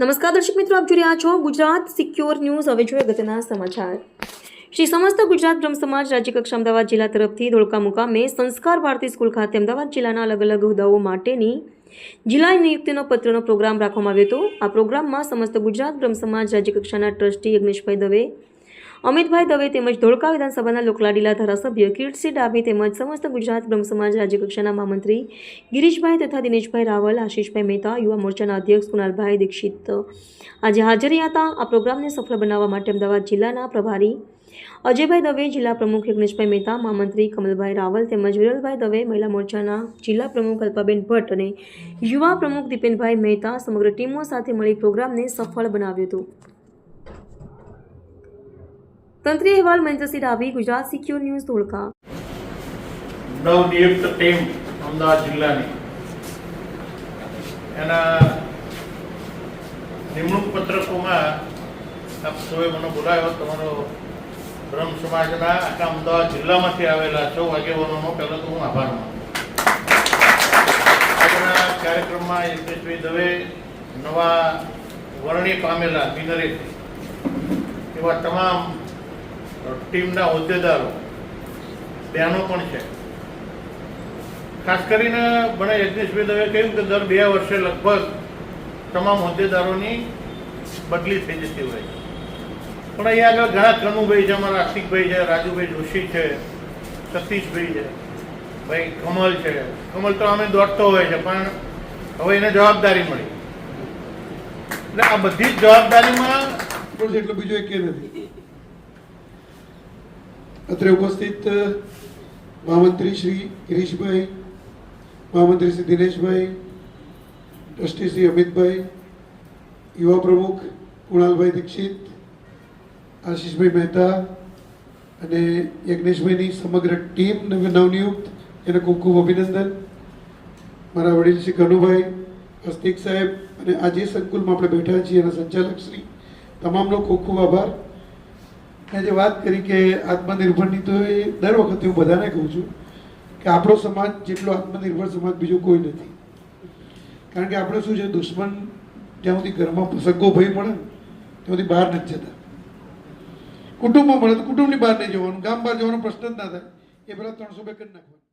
નમસ્કાર દર્શક મિત્રો, આપ જોઈ રહ્યા છો ગુજરાત સિક્યોર ન્યૂઝ. હવે જોઈએ અગત્યના સમાચાર. શ્રી સમસ્ત ગુજરાત બ્રહ્મ સમાજ રાજ્યકક્ષા અમદાવાદ જિલ્લા તરફથી ધોળકા મુકામે સંસ્કાર ભારતી સ્કૂલ ખાતે અમદાવાદ જિલ્લાના અલગ અલગ હોદ્દાઓ માટેની જિલ્લા નિયુક્તિનો પત્રનો પ્રોગ્રામ રાખવામાં આવ્યો હતો. આ પ્રોગ્રામમાં સમસ્ત ગુજરાત બ્રહ્મ સમાજ રાજ્યકક્ષાના ટ્રસ્ટી યજ્ઞેશભાઈ દવે અમિતભાઈ દવે તેમજ ધોળકા વિધાનસભાના લોકલાડીલા ધારાસભ્ય કીર્તિસિંહ ડાભી તેમજ સમસ્ત ગુજરાત બ્રહ્મ સમાજ રાજ્યકક્ષાના મહામંત્રી ગિરીશભાઈ તથા દિનેશભાઈ રાવલ, આશીષભાઈ મહેતા, યુવા મોરચાના અધ્યક્ષ કુનાલભાઈ દીક્ષિત. આજે હાજર હતા આ પ્રોગ્રામને સફળ બનાવવા માટે અમદાવાદ જિલ્લાના પ્રભારી અજયભાઈ દવે, જિલ્લા પ્રમુખ યજ્ઞેશભાઈ મહેતા, મહામંત્રી કમલભાઈ રાવલ તેમજ વિરલભાઈ દવે, મહિલા મોરચાના જિલ્લા પ્રમુખ અલ્પાબેન ભટ્ટ અને યુવા પ્રમુખ દીપેનભાઈ મહેતા સમગ્ર ટીમો સાથે મળી પ્રોગ્રામને સફળ બનાવ્યું હતું. તંત્રી અહેવાલ મહેન્દ્રસિંહ ડાભી ગુજરાત સિક્યોર ન્યૂઝ, ધોળકા. નવનિયુક્ત ટીમ અમદાવાદ જિલ્લાની. એના નિમણૂક પત્રકોમાં આપ સૌએ મને બોલાવ્યો, તમારો બ્રહ્મ સમાજના આખા અમદાવાદ જિલ્લામાંથી આવેલા સૌ આગેવાનોનો, પહેલો તો હું આભાર માનું. આજના કાર્યક્રમમાં યજ્ઞેશભાઈ દવે નવા વરણી પામેલા બિનરે એવા તમામ ટીમના હોદ્દેદારો. ત્યાંનો પણ છે. ખાસ કરીને મને યજ્ઞેશભાઈ દવે કહ્યું કે દર બે વર્ષે લગભગ તમામ હોદ્દેદારોની બદલી થઈ જતી હોય પણ અહીંયા આગળ ઘણા કનુભાઈ છે, અમારા આસ્તિકભાઈ છે, રાજુભાઈ જોશી છે, સતીશભાઈ છે, ભાઈ કમલ છે. કમલ તો અમે દોડતો હોય છે, પણ હવે એને જવાબદારી મળી. એટલે આ બધી જ જવાબદારીમાં એટલું બીજું એક નથી. અત્રે ઉપસ્થિત મહામંત્રી શ્રી ગિરીશભાઈ, મહામંત્રી શ્રી દિનેશભાઈ, ટ્રસ્ટી શ્રી અમિતભાઈ, યુવા પ્રમુખ કુણાલભાઈ દીક્ષિત, આશીષભાઈ મહેતા અને યજ્ઞેશભાઈની સમગ્ર ટીમ નવ- નવનિયુક્ત. એને ખૂબ ખૂબ અભિનંદન. મારા વડીલ શ્રી કનુભાઈ હસ્તિક સાહેબ અને આજે સંકુલમાં આપણે બેઠા છીએ એના સંચાલક શ્રી તમામનો ખૂબ ખૂબ આભાર. મેં જે વાત કરી કે આત્મનિર્ભરની, તો એ દર વખતે હું બધાને કહું છું કે આપણો સમાજ જેટલો આત્મનિર્ભર સમાજ બીજો કોઈ નથી. કારણ કે આપણે શું છે, દુશ્મન જ્યાં સુધી ઘરમાં સગ્ગો ભય મળે ત્યાં સુધી બહાર નથી જતા. કુટુંબમાં મળે તો કુટુંબની બહાર નહીં જવાનું, ગામ બહાર જવાનો પ્રશ્ન જ ના થાય. એ પહેલાં ત્રણસો બે કરી નાખવાનું.